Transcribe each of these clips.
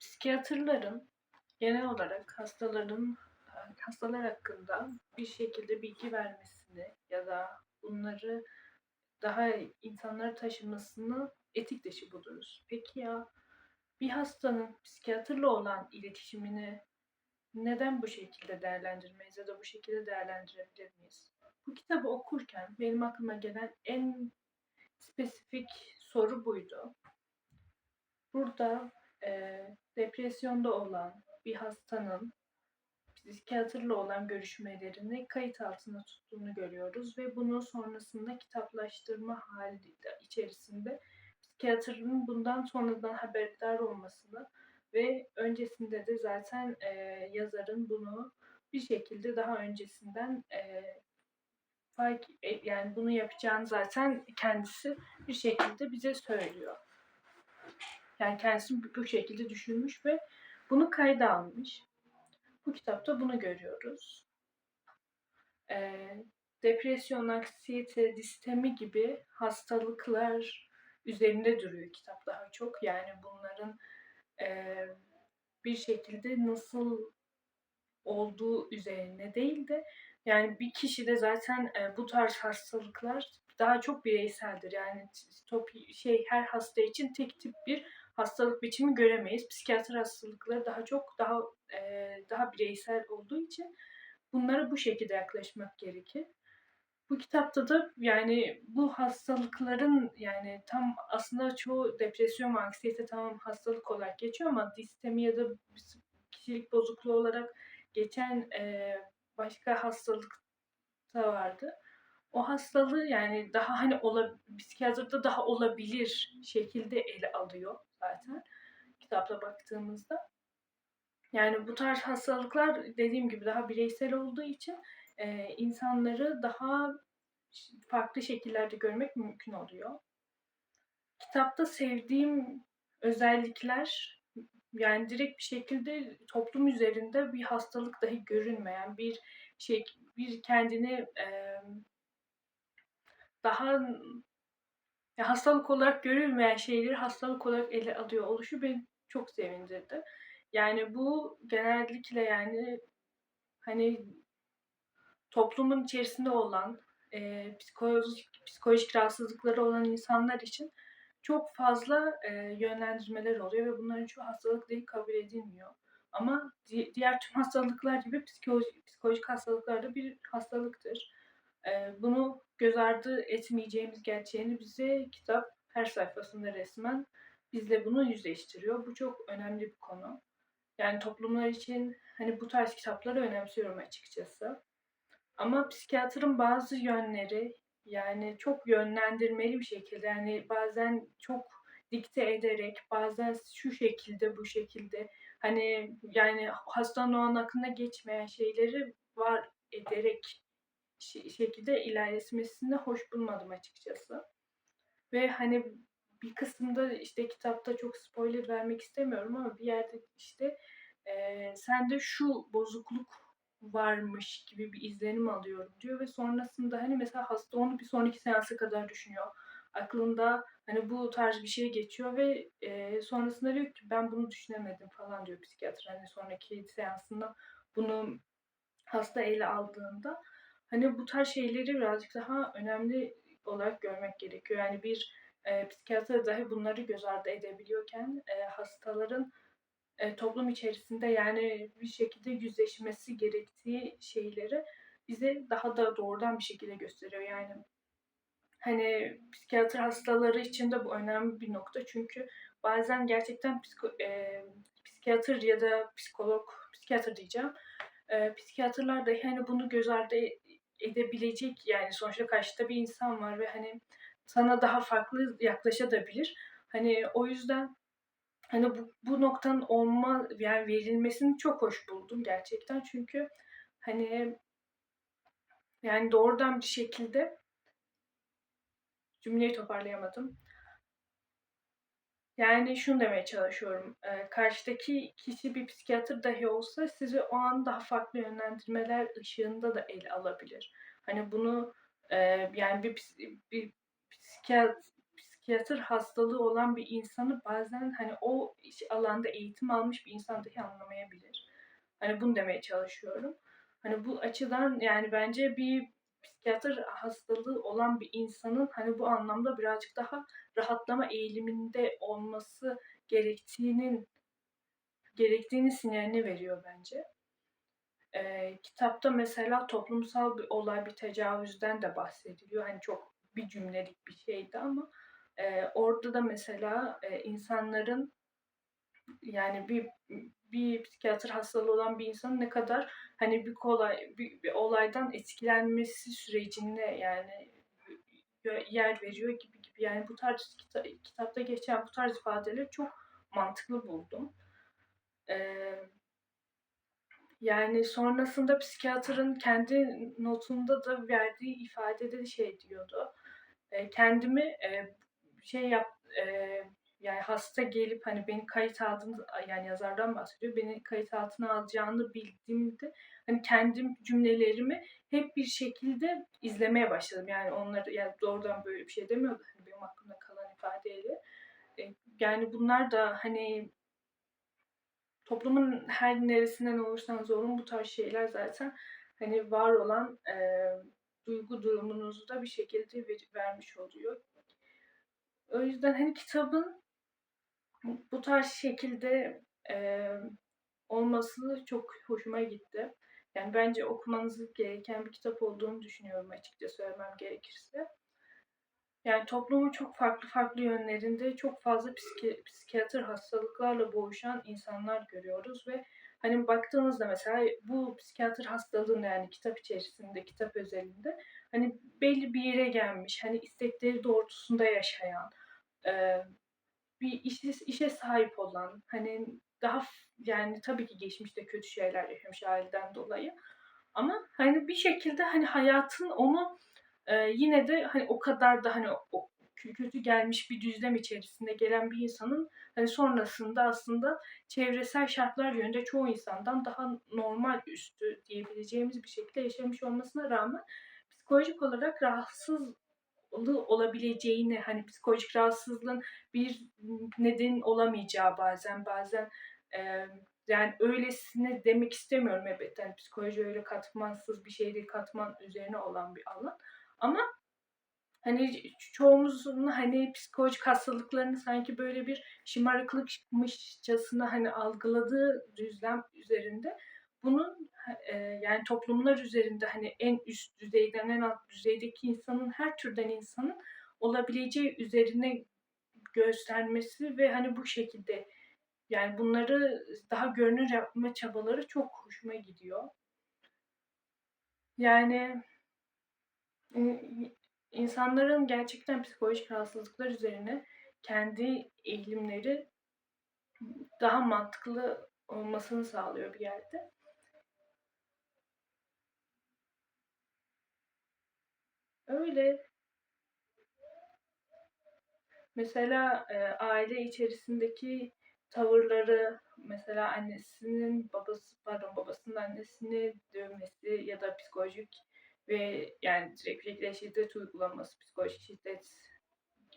Psikiyatrların genel olarak hastaların hastalar hakkında bir şekilde bilgi vermesini ya da bunları daha insanlara taşımasını etik dışı buluruz. Peki ya bir hastanın psikiyatrla olan iletişimini neden bu şekilde değerlendirmeyiz ya da bu şekilde değerlendirebilir miyiz? Bu kitabı okurken benim aklıma gelen en spesifik soru buydu. Burada e, depresyonda olan bir hastanın psikiyatrla olan görüşmelerini kayıt altına tuttuğunu görüyoruz ve bunu sonrasında kitaplaştırma hali içerisinde psikiyatrın bundan sonradan haberdar olmasını ve öncesinde de zaten e, yazarın bunu bir şekilde daha öncesinden e, fark e, yani bunu yapacağını zaten kendisi bir şekilde bize söylüyor. Yani kendisi bu şekilde düşünmüş ve bunu kayda almış. Bu kitapta bunu görüyoruz. Ee, depresyon, anksiyete, distemi gibi hastalıklar üzerinde duruyor kitap daha çok. Yani bunların e, bir şekilde nasıl olduğu üzerine değil de yani bir kişi de zaten e, bu tarz hastalıklar daha çok bireyseldir. Yani top, şey her hasta için tek tip bir hastalık biçimi göremeyiz. Psikiyatri hastalıkları daha çok daha e, daha bireysel olduğu için bunlara bu şekilde yaklaşmak gerekir. Bu kitapta da yani bu hastalıkların yani tam aslında çoğu depresyon anksiyete tamam hastalık olarak geçiyor ama distemi ya da kişilik bozukluğu olarak geçen e, başka hastalık da vardı. O hastalığı yani daha hani ola, psikiyatrda daha olabilir şekilde ele alıyor zaten kitapta baktığımızda. Yani bu tarz hastalıklar dediğim gibi daha bireysel olduğu için e, insanları daha farklı şekillerde görmek mümkün oluyor. Kitapta sevdiğim özellikler yani direkt bir şekilde toplum üzerinde bir hastalık dahi görünmeyen bir şey bir kendini e, daha ya hastalık olarak görülmeyen şeyleri hastalık olarak ele alıyor oluşu beni çok sevindirdi. Yani bu genellikle yani hani toplumun içerisinde olan e, psikolojik psikolojik rahatsızlıkları olan insanlar için çok fazla e, yönlendirmeler oluyor ve bunların çoğu hastalık değil kabul edilmiyor. Ama di- diğer tüm hastalıklar gibi psikolojik, psikolojik hastalıklar da bir hastalıktır. E, bunu göz ardı etmeyeceğimiz gerçeğini bize kitap her sayfasında resmen bizle bunu yüzleştiriyor. Bu çok önemli bir konu. Yani toplumlar için hani bu tarz kitapları önemsiyorum açıkçası. Ama psikiyatrın bazı yönleri yani çok yönlendirmeli bir şekilde yani bazen çok dikte ederek bazen şu şekilde bu şekilde hani yani hastanın o an aklına geçmeyen şeyleri var ederek şekilde ilerletmesini hoş bulmadım açıkçası. Ve hani bir kısımda işte kitapta çok spoiler vermek istemiyorum ama bir yerde işte e, sende şu bozukluk varmış gibi bir izlenim alıyorum diyor ve sonrasında hani mesela hasta onu bir sonraki seansa kadar düşünüyor. Aklında hani bu tarz bir şey geçiyor ve e, sonrasında diyor ki ben bunu düşünemedim falan diyor psikiyatr hani sonraki seansında bunu hasta ele aldığında hani bu tarz şeyleri birazcık daha önemli olarak görmek gerekiyor. Yani bir e, psikiyatr dahi bunları göz ardı edebiliyorken e, hastaların e, toplum içerisinde yani bir şekilde yüzleşmesi gerektiği şeyleri bize daha da doğrudan bir şekilde gösteriyor. Yani hani psikiyatr hastaları için de bu önemli bir nokta çünkü bazen gerçekten psiko, e, psikiyatr ya da psikolog, psikiyatr diyeceğim, e, psikiyatrlar da hani bunu göz ardı edebilecek yani sonuçta karşıda bir insan var ve hani sana daha farklı yaklaşabilir. Hani o yüzden hani bu, bu noktanın olma yani verilmesini çok hoş buldum gerçekten çünkü hani yani doğrudan bir şekilde cümleyi toparlayamadım. Yani şunu demeye çalışıyorum. E, karşıdaki kişi bir psikiyatr dahi olsa sizi o an daha farklı yönlendirmeler ışığında da ele alabilir. Hani bunu e, yani bir, bir psikiyatr, psikiyatr hastalığı olan bir insanı bazen hani o alanda eğitim almış bir insan dahi anlamayabilir. Hani bunu demeye çalışıyorum. Hani bu açıdan yani bence bir psikiyatr hastalığı olan bir insanın hani bu anlamda birazcık daha rahatlama eğiliminde olması gerektiğinin gerektiğini sinyalini veriyor bence. Ee, kitapta mesela toplumsal bir olay, bir tecavüzden de bahsediliyor. Hani çok bir cümlelik bir şeydi ama e, orada da mesela e, insanların yani bir bir psikiyatr hastalığı olan bir insanın ne kadar hani bir kolay bir, bir olaydan etkilenmesi sürecinde yani yer veriyor gibi gibi yani bu tarz kita, kitapta geçen bu tarz ifadeleri çok mantıklı buldum. Ee, yani sonrasında psikiyatrın kendi notunda da verdiği ifadede de şey diyordu. E, kendimi e, şey yap e, yani hasta gelip hani beni kayıt altına yani yazardan bahsediyor. Beni kayıt altına alacağını bildiğimde hani kendim cümlelerimi hep bir şekilde izlemeye başladım. Yani onları yani doğrudan böyle bir şey demiyordu. Hani benim aklımda kalan ifadeyle. E, yani bunlar da hani toplumun her neresinden olursanız olun bu tarz şeyler zaten hani var olan e, duygu durumunuzu da bir şekilde ver, vermiş oluyor. O yüzden hani kitabın bu tarz şekilde e, olması çok hoşuma gitti. Yani bence okumanız gereken bir kitap olduğunu düşünüyorum açıkça söylemem gerekirse. Yani toplumun çok farklı farklı yönlerinde çok fazla psiki, psikiyatr hastalıklarla boğuşan insanlar görüyoruz ve hani baktığınızda mesela bu psikiyatr hastalığın yani kitap içerisinde, kitap özelinde hani belli bir yere gelmiş, hani istekleri doğrultusunda yaşayan, bir işe, işe sahip olan, hani daha yani tabii ki geçmişte kötü şeyler yaşamış aileden dolayı ama hani bir şekilde hani hayatın onu ee, yine de hani o kadar da hani o, kötü gelmiş bir düzlem içerisinde gelen bir insanın hani sonrasında aslında çevresel şartlar yönünde çoğu insandan daha normal üstü diyebileceğimiz bir şekilde yaşamış olmasına rağmen psikolojik olarak rahatsız olabileceğini hani psikolojik rahatsızlığın bir neden olamayacağı bazen bazen e, yani öylesine demek istemiyorum evet yani psikoloji öyle katmansız bir şey değil katman üzerine olan bir alan. Ama hani çoğumuzun hani psikolojik hastalıklarını sanki böyle bir şımarıklıkmışçasına hani algıladığı düzlem üzerinde bunun e, yani toplumlar üzerinde hani en üst düzeyden en alt düzeydeki insanın her türden insanın olabileceği üzerine göstermesi ve hani bu şekilde yani bunları daha görünür yapma çabaları çok hoşuma gidiyor. Yani insanların gerçekten psikolojik rahatsızlıklar üzerine kendi eğilimleri daha mantıklı olmasını sağlıyor bir yerde. Öyle. Mesela e, aile içerisindeki tavırları, mesela annesinin babası, pardon babasının annesini dövmesi ya da psikolojik ve yani direkt fiziksel şiddet uygulaması, psikolojik şiddet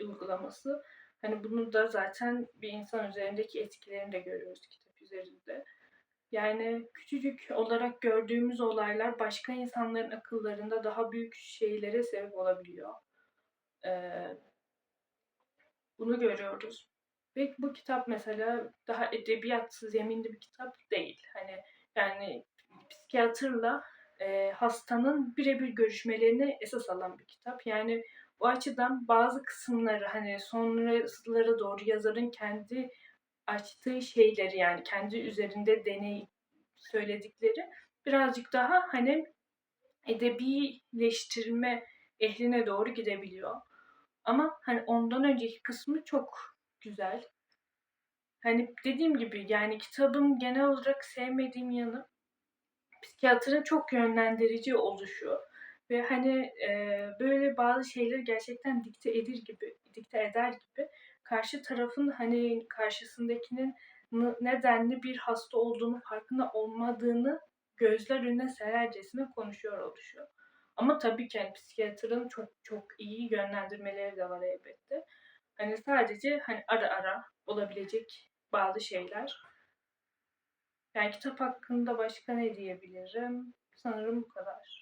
uygulaması hani bunu da zaten bir insan üzerindeki etkilerini de görüyoruz kitap üzerinde. Yani küçücük olarak gördüğümüz olaylar başka insanların akıllarında daha büyük şeylere sebep olabiliyor. Ee, bunu görüyoruz. Ve bu kitap mesela daha edebiyat zeminli bir kitap değil. Hani yani psikiyatrla e, hastanın birebir görüşmelerini esas alan bir kitap. Yani o açıdan bazı kısımları hani sonralara doğru yazarın kendi açtığı şeyleri yani kendi üzerinde deney söyledikleri birazcık daha hani edebileştirme ehline doğru gidebiliyor. Ama hani ondan önceki kısmı çok güzel. Hani dediğim gibi yani kitabın genel olarak sevmediğim yanı psikiyatrın çok yönlendirici oluşu ve hani e, böyle bazı şeyleri gerçekten dikte edir gibi, dikte eder gibi karşı tarafın hani karşısındakinin nedenli bir hasta olduğunu farkında olmadığını gözler önüne serercesine konuşuyor oluşuyor. Ama tabii ki hani psikiyatrın çok çok iyi yönlendirmeleri de var elbette. Hani sadece hani ara ara olabilecek bazı şeyler. Yani kitap hakkında başka ne diyebilirim? Sanırım bu kadar.